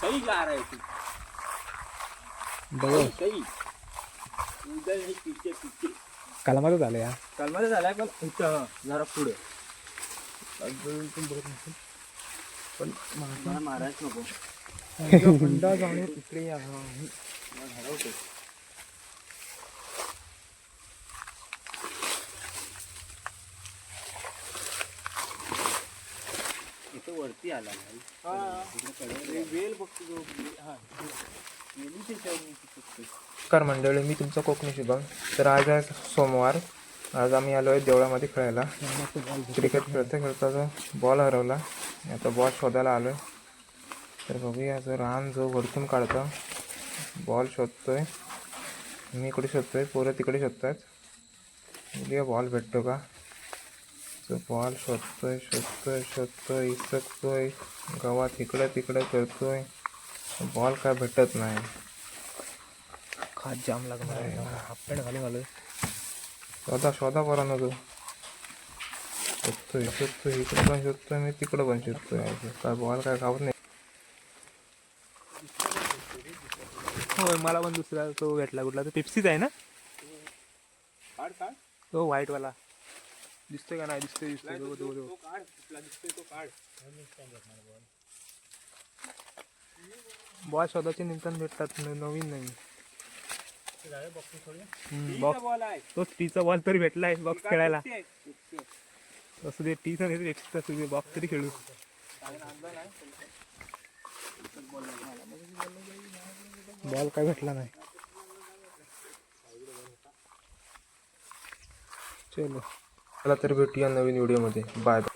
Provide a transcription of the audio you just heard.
सही गार आहे ती. बघ. सही उदय हे पिचे पिचे कलमाचं झालं या. कलमाचं झालाय पण इथं जरा पुढे. पण मारायच नको. हुंडा जाऊन तिकडे हरवते इथं वरती आला नाही. वेल बघतो हा. नमस्कार मंडळी मी तुमचा कोकणी शुभम. तर आज आहे सोमवार. आज आम्ही आलो आहे देवळामध्ये खेळायला. क्रिकेट खेळता खेळता जो बॉल हरवला. आता बॉल शोधायला आलो आहे तर बघूया जो रान जो वरतून काढतो. बॉल शोधतोय. मी इकडे शोधतोय. पोरं तिकडे शोधतात. बघूया बॉल भेटतो का? बॉल शोधतोय शोधतोय शोधतोय इसकतोय गावात इकडं तिकडं करतोय. बॉल काय भेटत नाही. खात जाम लागणार आहे. हाफ पॅन्ट घालून आलोय. शोधा शोधा बरा ना तो. शोधतोय शोधतोय इकडे पण शोधतोय मी तिकडे पण शोधतोय. काय बॉल काय खावत नाही. होय मला पण दुसरा तो भेटला कुठला तो पेप्सीच आहे ना? काढ काढ. तो व्हाईट वाला. दिसतोय का नाही? दिसतोय दिसतोय. तो- तो- तो. तो काढ दिसतोय तो काढ. बॉल शोधाचे निमतान भेटतात न- नवीन नवीन. बॉक्स बॉल आहे. तो टीचा बॉल तरी भेटलाय बॉक्स खेळायला? असं ते टीचा नाही एक्स्ट्रा तुझे बॉक्स तरी खेळू. बॉल काय भेटला नाही. चलो. चला तर भेटूया नवीन व्हिडिओमध्ये. Bye bye.